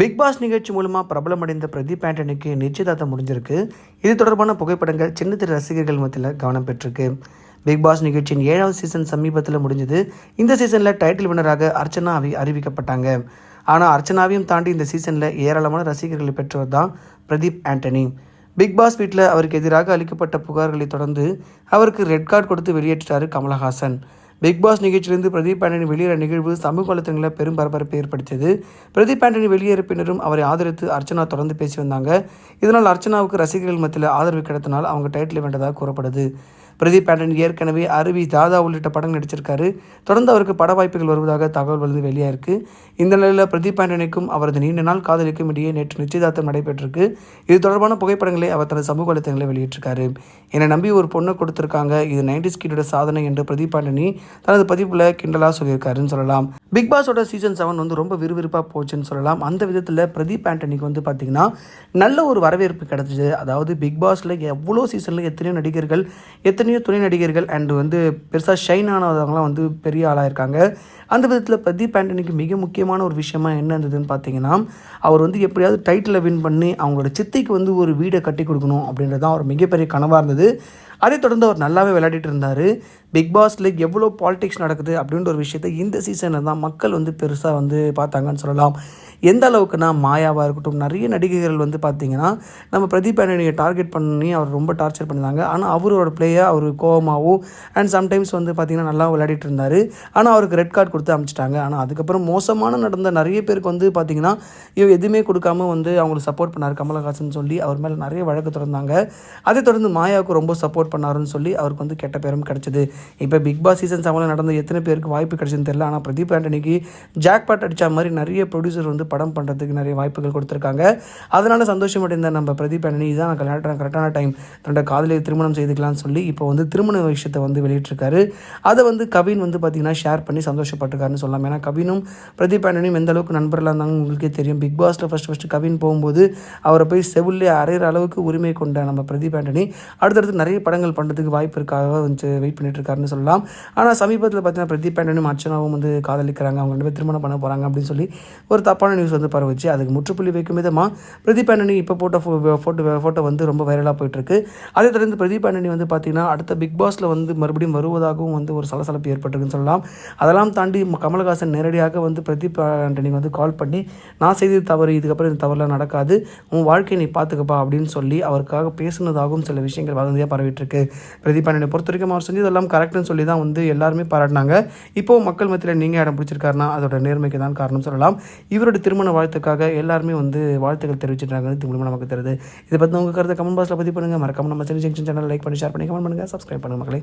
Big pass நிகழ்ச்சி மூலமாக பிரபலமடைந்த பிரதீப் ஆண்டனிக்கு நிச்சயதார்த்தம் முடிஞ்சிருக்கு. இது தொடர்பான புகைப்படங்கள் சின்ன திரு ரசிகர்கள் மத்தியில் கவனம் பெற்றிருக்கு. பிக் பாஸ் நிகழ்ச்சியின் ஏழாவது சீசன் சமீபத்தில் முடிஞ்சது. இந்த சீசனில் டைட்டில் வினராக அர்ச்சனா அவி அறிவிக்கப்பட்டாங்க. ஆனால் அர்ச்சனாவையும் தாண்டி இந்த சீசனில் ஏராளமான ரசிகர்களை பெற்றவர் தான் பிரதீப் ஆண்டனி. பிக் பாஸ் வீட்டில் அவருக்கு எதிராக அளிக்கப்பட்ட புகார்களை தொடர்ந்து அவருக்கு ரெட் கார்டு கொடுத்து வெளியேற்றிட்டார் கமலஹாசன். பிக் பாஸ் நிகழ்ச்சியிலிருந்து பிரதீப் ஆண்டனி வெளியேற நிகழ்வு சமூக வலைத்தளங்களில் பெரும் பரபரப்பை ஏற்படுத்தியது. பிரதீப் ஆண்டனி வெளியேற பின்னரும் அவரை ஆதரித்து அர்ச்சனா தொடர்ந்து பேசி வந்தாங்க. இதனால் அர்ச்சனாவுக்கு ரசிகர்கள் மத்தியில் ஆதரவு கிடைத்தனால் அவங்க டைட்டில் வேண்டதாக கூறப்படுது. பிரதீப் ஆண்டனி ஏற்கனவே அருவி தாதா உள்ளிட்ட படம் நடிச்சிருக்காரு. தொடர்ந்து அவருக்கு பட வாய்ப்புகள் வருவதாக தகவல் வந்து வெளியாயிருக்கு. இந்த நிலையில் பிரதீப் ஆண்டனிக்கும் அவரது நீண்ட நாள் காதலிக்கும் இடையே நேற்று நிச்சயதார்த்தம் நடைபெற்றிருக்கு. இது தொடர்பான புகைப்படங்களை அவர் தனது சமூக வலைத்தளங்களில் வெளியிட்டிருக்காரு. என்னை நம்பி ஒரு பொண்ணை கொடுத்துருக்காங்க. இது நைன்டிஸ் கிட்டோட சாதனை என்று பிரதீப் ஆண்டனி தனது பதிப்பில் கிண்டலாக சொல்லியிருக்காருன்னு சொல்லலாம். பிக் பாஸோட சீசன் செவன் வந்து ரொம்ப விறுவிறுப்பாக போச்சுன்னு சொல்லலாம். அந்த விதத்தில் பிரதீப் ஆண்டனிக்கு வந்து பார்த்திங்கன்னா நல்ல ஒரு வரவேற்பு கிடச்சிது. அதாவது பிக் பாஸில் எவ்வளோ சீசனில் எத்தனையோ நடிகர்கள் எத்தனை எத்தனையோ துணை நடிகர்கள் அண்ட் வந்து பெருசாக ஷைன் ஆனவங்களாம் வந்து பெரிய ஆளாக இருக்காங்க அந்த விதத்தில் பிரதீப் ஆண்டனிக்கு மிக முக்கியமான ஒரு விஷயமா என்ன இருந்ததுன்னு பார்த்தீங்கன்னா அவர் வந்து எப்படியாவது டைட்டிலை வின் பண்ணி அவங்களோட சித்திக்கு வந்து ஒரு வீடை கட்டி கொடுக்கணும் அப்படின்றது தான் அவர் மிகப்பெரிய கனவாக இருந்தது. அதை தொடர்ந்து அவர் நல்லாவே விளையாடிட்டு இருந்தார். பிக் பாஸில் எவ்வளோ பாலிடிக்ஸ் நடக்குது அப்படின்ற ஒரு விஷயத்தை இந்த சீசனில் தான் மக்கள் வந்து பெருசாக வந்து பார்த்தாங்கன்னு சொல்லலாம். எந்த அளவுக்குனா மாயாவாக இருக்கட்டும் நிறைய நடிகைகள் வந்து பார்த்தீங்கன்னா நம்ம பிரதீப் ஆண்டனியை டார்கெட் பண்ணி அவர் ரொம்ப டார்ச்சர் பண்ணியிருந்தாங்க. ஆனால் அவரோட பிளேயை அவர் கோவமாகவும் அண்ட் சம்டைம்ஸ் வந்து பார்த்திங்கன்னா நல்லா விளையாடிட்டு இருந்தார். ஆனால் அவருக்கு ரெட் கார்டு கொடுத்து அமைச்சிட்டாங்க. ஆனால் அதுக்கப்புறம் மோசமான நடந்த நிறைய பேருக்கு வந்து பார்த்தீங்கன்னா இவ எதுவுமே கொடுக்காம வந்து அவங்களுக்கு சப்போர்ட் பண்ணார் கமலஹாசன் சொல்லி அவர் மேலே நிறைய வழக்கு தொடர்ந்தாங்க. அதை தொடர்ந்து மாயாவுக்கு ரொம்ப சப்போர்ட் பண்ணாருன்னு சொல்லி அவருக்கு வந்து கெட்ட பேரும் கிடச்சிது. இப்போ பிக் பாஸ் சீசன் செவனில் நடந்த எத்தனை பேருக்கு வாய்ப்பு கிடச்சதுன்னு தெரியல. ஆனால் பிரதீப் ஆண்டனிக்கு ஜாக் பாட் அடித்த மாதிரி நிறைய ப்ரொடியூசர் வந்து படம் பண்ணுறதுக்கு நிறைய வாய்ப்புகள் கொடுத்துருக்காங்க. அதனால் சந்தோஷமடைந்த நம்ம பிரதீப் ஆண்டனி இதான் நான் கல்யாணம் கரெக்டான டைம் தன்னோட காதலியை திருமணம் செய்துக்கலாம்னு சொல்லி இப்போ வந்து திருமண விஷயத்தை வந்து வெளியிட்டிருக்காரு. அதை வந்து கவின் வந்து பார்த்தீங்கன்னா ஷேர் பண்ணி சந்தோஷப்பட்டிருக்காருன்னு சொல்லலாம். ஏன்னா கவினும் பிரதீப் அண்ணனும் எந்த அளவுக்கு நண்பர்களாக இருந்தாங்க உங்களுக்கே தெரியும். பிக் பாஸில் ஃபஸ்ட் ஃபஸ்ட்டு கவின் போகும்போது அவரை போய் செவிலே அறையிற அளவுக்கு உரிமை கொண்ட நம்ம பிரதீப் ஆண்டனி அடுத்தடுத்து நிறைய படங்கள் பண்ணுறதுக்கு வாய்ப்பு இருக்காக வந்து வெயிட் பண்ணிட்டு இருக்காருன்னு சொல்லலாம். ஆனால் சமீபத்தில் பார்த்தீங்கன்னா பிரதீப் ஆண்டனியும் அர்ச்சனாவும் வந்து காதலிக்கிறாங்க. அவங்க ரெண்டு பேர் திருமணம் பண்ண போகிறாங்க அப்படின்னு சொல்லி ஒரு தப்பான நியூஸ் வந்து பரவுச்சு. அதுக்கு முற்றுப்புள்ளி வைக்கும் விதமாக பிரதீப் ஆண்டனி இப்போ போட்ட ஃபோட்டோ ஃபோட்டோ வந்து ரொம்ப வைரலாக போயிட்டுருக்கு. அதை தொடர்ந்து பிரதீப் ஆண்டனி வந்து பார்த்தீங்கன்னா அடுத்த பிக் பாஸில் வந்து மறுபடியும் வருவதாகவும் வந்து ஒரு சலசலப்பு ஏற்பட்டிருக்குன்னு சொல்லலாம். அதெல்லாம் தாண்டி கமல்ஹாசன் கமலஹாசன் நேரடியாக வந்து பிரதீப் ஆண்டனி வந்து கால் பண்ணி நான் செய்தது தவறு இதுக்கப்புறம் இந்த தவறுலாம் நடக்காது. உன் வாழ்க்கையை நீ பார்த்துக்கப்பா அப்படின்னு சொல்லி அவருக்காக பேசுனதாகவும் சில விஷயங்கள் வதந்தியாக பரவிட்டுருக்கு. பிரதீப் ஆண்டனி பொறுத்த வரைக்கும் அவர் செஞ்சதெல்லாம் கரெக்டுன்னு சொல்லி தான் வந்து எல்லாருமே பாராட்டினாங்க. இப்போ மக்கள் மத்தியில் நீங்கள் இடம் பிடிச்சிருக்காருன்னா அதோட நேர்மைக்கு தான் காரணம் சொல்லலாம். இவரோட திருமண வாழ்த்துக்காக எல்லாருமே வந்து வாழ்த்துக்கள் தெரிவிச்சிட்டாங்க இது மூலமாக நமக்கு தெரியுது. இதை பற்றி உங்கள் கருத்தை கமெண்ட் பாக்ஸில் பதிவு பண்ணுங்கள் மறக்காம நம்ம சின்ன ஜங்ஷன் சேனல் லைக் பண்ணி ஷேர் பண்ணி கமெண்ட் பண்ணுங்கள் சப்ஸ்கிரைப் பண்ணுங்கள் மக்களே.